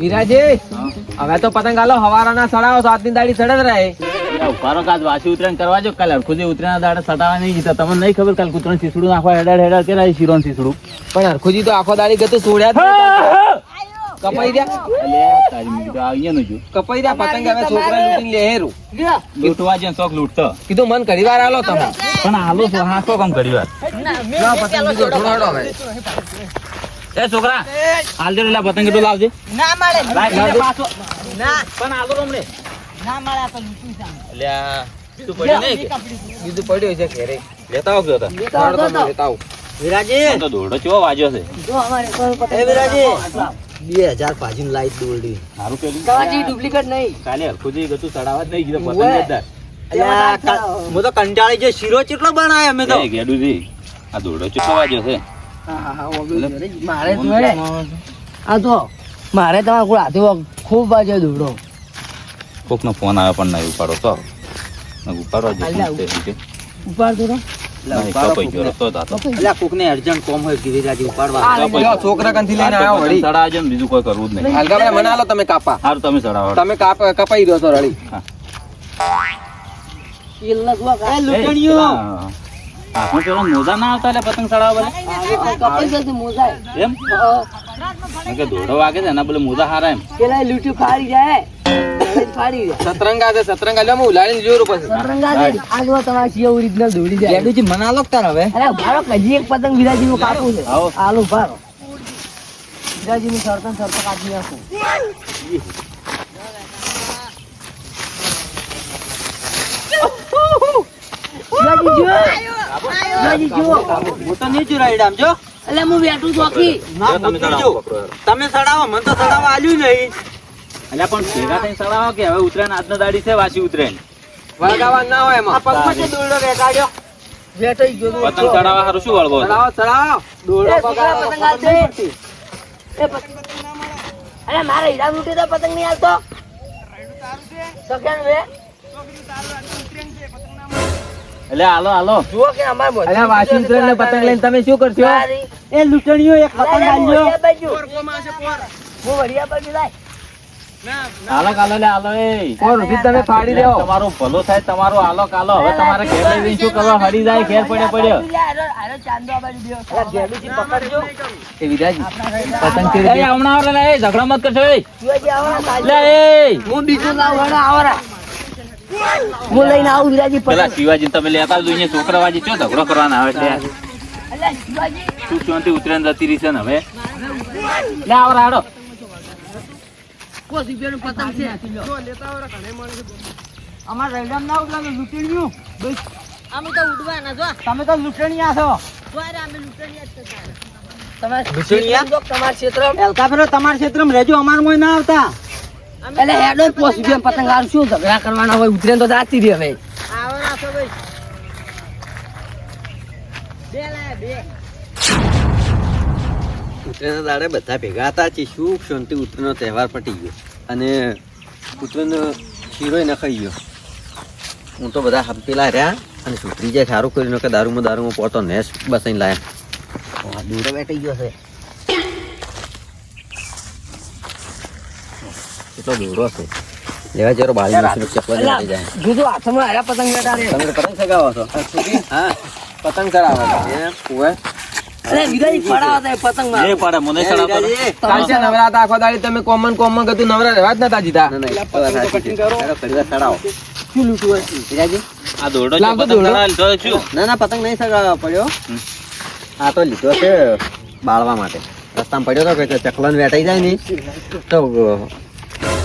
વિરાજી હવે તો પતંગ આલો હવારાના સડાવો સાતની દાડી સડત રહે. ઉપારો કાજ વાસી ઉતરાણ કરવા જો કાલે હરખુજી ઉતરાણ દાડે સટાવા નહીં જીતા તમને નહીં ખબર કાલે કૂતરણ સીસડું નાખવા હેડાડ હેડાડ કે નહીં શીરો સીસડું પણ હરખુજી તો આખો દાડી ગતું સોડ્યા કપાઈ દે કપાઈ દે પતંગ હવે છોકરા લૂંટીને લે હેરું લૂંટવા ને શોખ લૂંટતો. કીધું મન ઘડી વાર આલો તમે. પણ આલો છો હા કામ કરી વાર. પતંગ ઢોળાડો હવે. એ છોકરા આલજો એટલે પતંગ કેટલું લાવજે. ના મળે. લાય. ના. પણ આલો રમણે ના મળે આ તો લૂટી. અલ્યા તું પડ્યો નહીં કે? બીજું પડ્યું છે ઘેરે. લેતા આવજો તો. લેતા આવ. વિરાજી. તો દોડો ચો વાજ્યો છે. જો અમારે એ વિરાજી. બે હજાર પાછી લાઈટ દોરડી. સારું પેલું કવાજી ડુપ્લિકેટ નહીં. કાલે હરખુજી ગતું ચડાવવા જ નહીં કીધું પતંગ હું તો કંટાળી જે શીરો કેટલો બનાય અમે તો. એ ગેડુજી, આ દોડો વાજ્યો છે. મારે તો. આ તો. મારે તમારે કોઈ હાથે વગ- ખૂબ બાજુ દોડો કોકનો ફોન આવે પણ નહીં ઉપાડો તો ઉપાડવા જ અલ્યા, છે કે ઉપાડતો તો તમે કાપા. સારું તમે ચડાવો. તમે કપાઈ રહ્યો છો રળી ઈલને જુઓ કે એ લૂંટણીઓ. હાથમાં પેલો મોજા ના આવતા એટલે પતંગ ચડાવવા બધા? આ કપાઈ જશે મોજાય. એમ કે દોડો વાગે છે એના પેલે મોજા હારા એમ પેલા લૂંટ્યું ફાડી જાય લડાઈ ફાડી જાય સતરંગા છે સતરંગા લ્યો હું ઉલાડીને જોયું પછી સતરંગા છે. આ તમારે સિંહ original દોડી જાય ગેડુજી મના લો તાર હવે અરે ભારો હજી એક પતંગ બીજાજી નું કાપું છે આવો. આલુ ભારો બીજાજી નું સરતન સરત કાપી નાખો વિરાજી જો હું પતંગ ચડાવવા હારું શું વળવો ચડાવો ચડાવો દોરડો એ છોકરા પકડાવો, પતંગ હાલ દે. પડતી. એ પતંગ અરે મારે હીરા લૂંટી તો પતંગ નહીં હાલતો સકેન વે એટલે હાલો હાલો. જુઓ કે અમાર મોઢું અલ્યા વાસી ને પતંગ લઈને તમે શું કરશો? એ લૂંટણીઓ એક પતંગ લાય, લાય, આલ્યો. હું વરિયા બાજુ લાય. હાલો કાલો લે હાલો એ. સો રૂપિયા તમે ફાડી દેવો તમારું ભલું થાય તમારો હાલો કાલો. હવે તમારે ઘેર લઈ શું કરવા હરી જાય ઘેર પડે પડ્યો. હારો ચાંદો આ બાજુ દ્યો. અલ્યા, પકડજો એ વિરાજી પતંગ ઘરે હમણાં આવો લે ઝઘડો મત કરશો એ. લે એ. હું બીજું લાવું. હું લઈને આવું વિરાજી પેલા શિવાજી તમે લેતા જોઈને છોકરા વાજી ચો ઝઘડો કરવાના આવે છે. શું શાંતિ ઉતરેન જતી રહી છે ને હવે? લે આવો રાડો. અમાર રૈડામ ના ઉડવાનું લૂંટણીઓ અમે તો ઉડવાના જો. તમે તો લૂંટણીયા છો. અમે લૂંટણીયા જ થતા. ક્ષેત્રમાં તમારા ક્ષેત્રમાં. તમારા ક્ષેત્રમાં રહેજો અમારે મોય ના આવતા. એટલે હેડો જ પોસી ગયો પતંગ હાલ શું ઝઘડા કરવાના હોય ઉતરે તો જાતી રહી હવે. ઉત્તરાયણના દાડે બધા ભેગા હતા છે શું શાંતિ ઉત્તરાયણનો તહેવાર પટી ગયો. અને ઉત્તરાયણનો શીરોય નખાઈ ગયો. હું તો બધા હંપેલા રહ્યા અને સુધરી જાય સારું કરીને કે દારૂમાં દારૂમાં પોતો નેસ બસાઈને લાયા. દૂર બેઠી ગયો છે. કેટલો દૂરો છે લેવા જરો બાળી નાખીને ચકલા બેઠી જાય. જુદો હાથમાં હારા પતંગ બેઠા તમે પતંગ ચગાવો છો. હા પતંગ ચડાવે. એ પતંગ નહીં સગાવવા પડ્યો. આ તો લીધો છે બાળવા માટે. રસ્તામાં પડ્યો તો કે ચકલન વેટાઈ જાય ને તો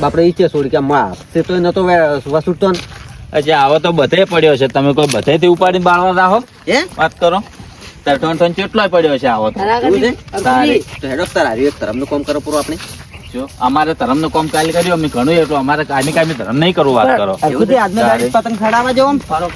બાપડે ઈચ્છે છોડી કે માં તે તો નતો વસૂટતો ને. અચ્છા આવો તો બધે પડ્યો છે. તમે કોઈ બધેથી ઉપાડીને બાળવા રાખો હે? વાત કરો. તાર ટોન ટોન કેટલોય પડ્યો છે આવો તો? હેડો તાર એક તરફનું કામ કરો પૂરું આપણે. જો અમારે ધર્મનું કામ કાલે કર્યું અમે ઘણું એટલું અમારે કાયમી કાયમી ધર્મ નહીં કરવું વાત કરો. પતંગ ખડાવવા જવો ને ફારો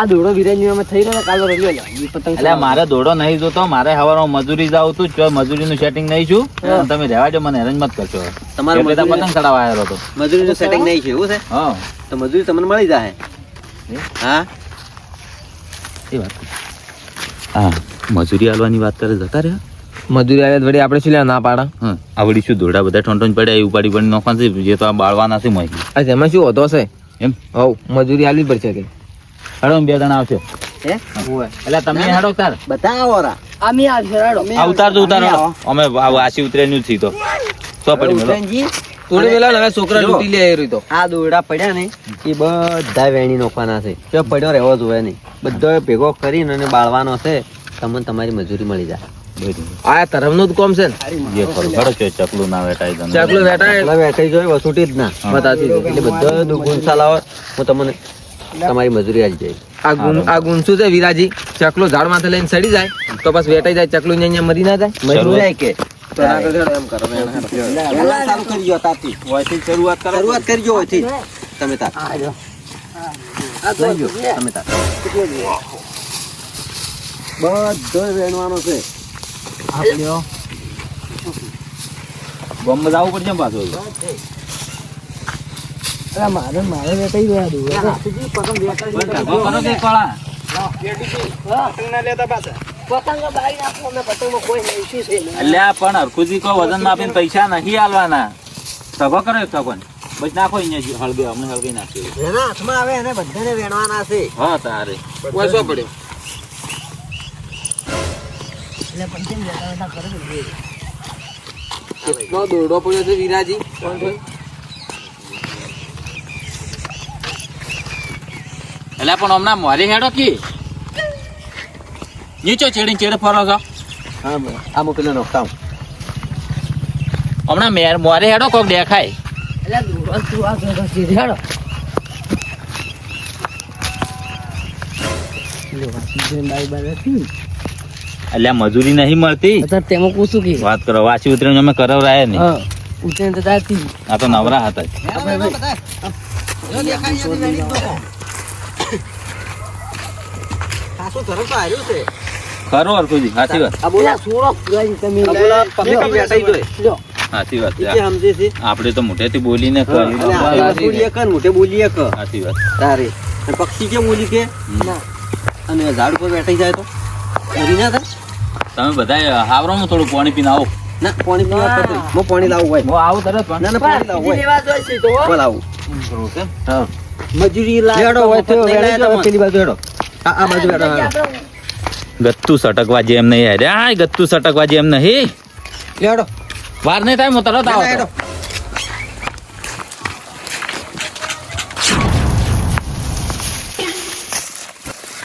આ દોડો વિરાજી થઈ રહ્યો કાલો રવિયો લે પતંગ એટલે મારે દોડો નહીં જોતો મારે હવારમાં મજૂરી જાવ તું જો મજૂરીનું સેટિંગ નહીં છું. તમે રહેવા જો મને હેરાન મત કરશો. તમારે બધા પતંગ ચડાવવા આવ્યો હતો. મજૂરીનું સેટિંગ નહીં છે એવું છે? હા. તો મજૂરી તમને મળી જાય હા? એ વાત હા મજૂરી આલવાની વાત કરે જતા રહ્યા મજૂરી આવ્યા વળી આપણે શું ના પાડા? હા. આવડી શું દોડા બધા ઠોંઠોન પડ્યા એ ઉપાડી પડી નોખવા છે જે તો આ બાળવાના છે મહી આ તેમાં શું હોતો છે એમ? હવ મજૂરી આલવી પડશે કે. હેડો બે જણા આવશે એટલે તમે હેડો તાર બધા અમે આવશે રાડો આ તો ઉતાર અમે આ વાસી ઉતરેલું જ તો તો પડી મેલો. થોડી વેલા હવે છોકરા જો. લે એ તો આ દોરડા પડ્યા ને એ બધા વેણી નોખવાના છે. જો પડ્યો રહેવો જોઈએ નહીં. બધો ભેગો કરીને અને બાળવાનો છે તમને તમારી મજૂરી મળી જાય. આ ધરમનું જ કોમ છે ને. ચકલું ના વેટાય ચકલું વેટાય. વેટાઈ વેઠાઈ જોઈ વસૂટી જ ના. બધા બતાતી. એટલે બધો ગુંસા લાવો. હું તમને તમારી મજૂરી આવી જાય. આ ગુણ આ ગુણસું છે વિરાજી? ચકલો ઝાડ માથે લઈને સડી જાય તો બસ વેટાઈ જાય ચકલું ને અહીંયા મરી ના જાય. મજૂરી જાય કે? બધો વેણવાનો છે. ગોમ જવું પડશે ને પતંગમાં કોઈ નહીં શું છે અલ્યા પણ હરખુજી કો વજન માપીને પૈસા નહીં આલવાના. સભો કરો એક સગવન બસ નાખો અહીંયા હળગે અમને હળગી નાખ્યું એના હાથમાં આવે એને બધાને વેણવાના છે. હા તારે. પૈસો પડ્યો. એટલે પણ કેમ વેટા કરે છે? કેટલો દોરડો પડ્યો છે વિરાજી? એટલે પણ હમણાં મોરી હેડો કી નીચો ચેડી ચેડે ફરો છો આ હું પેલો નોખતા હમણાં મેર મોરે હેડો કોક દેખાય એટલે અલ્યા મજૂરી નહીં મળતી તેમાં પૂછું કે વાત કરો વાસી ઉતરીને અમે કરાવરાયા નહીં ઉતરીને તો આ તો નવરા હતા ખાસું ધરમ તો હાર્યું છે. ખરો હરખુજી સાચી વાત. આ સોળો તમે સાચી વાત છે. કે સમજે છે. આપણે તો મોટેથી બોલીને કર. મોઢે બોલીએ કર. સાચી વાત. તારે. પક્ષી કેમ બોલી કે અને ઝાડ ઉપર બેઠી જાય તો? મરી ના થાય? તમે બધા હાવરોમાં થોડું પાણી પીને આવો. ના પાણી પીવા કરતો હું પાણી લાવું હોય. હું આવું તરત ના ના પાણી લાવું હોય. બોલાવું. મજૂરી લાગે હોય તો પેલી બાજુ હેડો આ આ બાજુ ગત્તુ સટકવા જેમ નહીં અરે આ ગત્તુ સટકવા જેમ નહીં. લેડો વાર નહીં થાય હું તરત આવો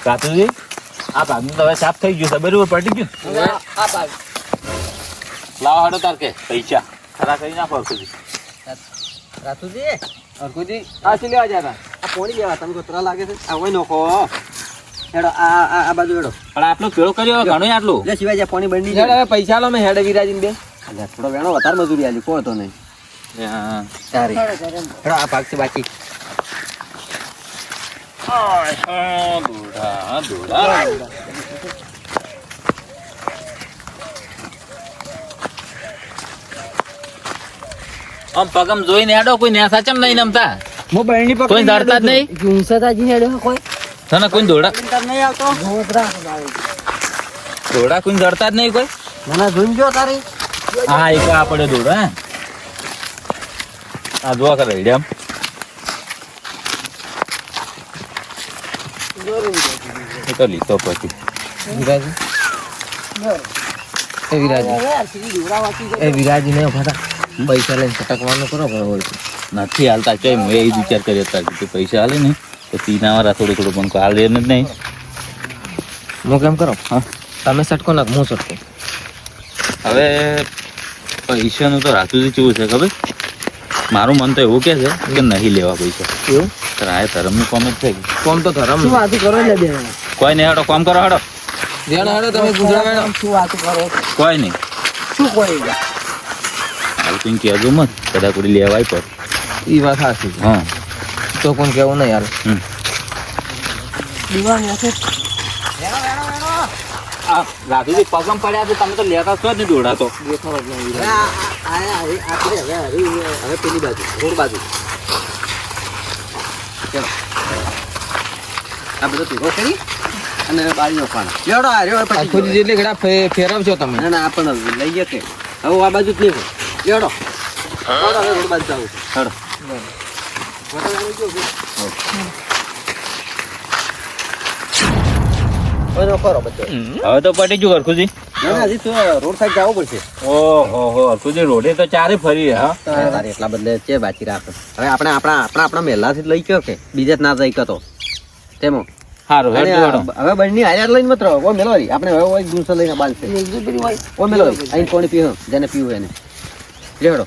કાતુજી આ ભાગનું તો હવે સાફ થઈ ગયું બરોબર પડી ગયું? આ. લાવો હાડો તાર કે પૈસા. ખરા કરી નાખો અર્કુજી રાતુજી? અર્કુજી આ શું લેવા જતા? આ પાણી લેવા તમે કોતરા લાગે છે? આ હોય નોખો. હેડો આ આ આ બાજુ હેડો. પણ આટલો પેલો કર્યો ઘણો આટલું. લે શિવાજી પાણી બની હેડ હવે પૈસા લો મે હેડે વિરાજી બે. થોડો વેણો વધારે મજૂરી આલી કોઈ તો નહીં? હા. સારી હેડો, આ ભાગ છે બાકી. દોડા, દોડા. આમ પગમ જોઈને હેડો કોઈ નેસા ચમ નહીં નમતા? હું પગ કોઈ ધરતા જ નહીં? ગુંસાતાજી હેડો કોઈ? તને કોઈ દોડા નહીં આવતો? દોડા કોઈ દરતા જ નહીં કોઈ? ના ના જોઈ ગયો તારી. હા એક આ પડે દોડા હે. આ જોવા કરે એ તો લીધો પછી. વિરાજી. એ વિરાજી. એ વિરાજી ને ફટા. પૈસા લઈને છટકવાનું કરો કરો નથી હાલતા હું એ વિચાર કર્યો કે પૈસા હાલે ને તો તીના વાળા થોડું થોડું પણ હાલે જ નહીં. હું કેમ કરો? હા. તમે સટકો નાખ હું સટકો. હવે પૈસાનું તો રાતુજી કેવું છે ખબર? મારું મન તો એવું કે છે કે નહીં લેવા પૈસા. એવું? આ ધર્મનું કોમ જ છે કોમ તો ધરમ શું વાત કરો એટલે બે? કોઈ નહીં હેડો કોમ કરો હેડો. ધ્યાન હેડો તમે ગુજરાત શું વાત કરો? કોઈ નહીં. શું કોઈ હાલ કોઈ કહેજો મત કદાચ કોઈ લેવાય પર. એ વાત સાચી હા. તો કોણ કેવું નહીં યાર. દીવાની હશે પગમ પડ્યા છે તમે તો લેતા છો જ નહીં દોડા તો આ આ આ આ હવે પેલી બાજુ રોડ બાજુ ચલો આ બધો ભેગો કરી અને બારી નાખવાના લેવડો આ રહ્યો આખું જેટલી ઘડા ફે- ફેરવશો તમે ના ના આ પણ લઈ જશે હવે આ બાજુ જ નહીં. લેવડો રોડ બાજુ જાવું. હેડો. હવે તો પટી ગયું હરખુજી. ના, ના, હજી તો રોડ સાઈડ જવું પડશે. ઓહો હો હરખુજી રોડે તો ચારે ફરી હા? તારે એટલા બદલે છે બાકી રાખે. હવે આપણે આપણા આપણા આપણા મહેલાથી લઈ ગયો કે? બીજે ના જઈ કતો તેમાં. સારું હવે બંને હાલ્યા લઈને મત રહો ઓ મેલોરી આપણે હવે ઓય ગુંસો લઈને બાંધશે ઓ મેલોરી અહીં કોણ પીવું જેને પીવું એને. હેડો.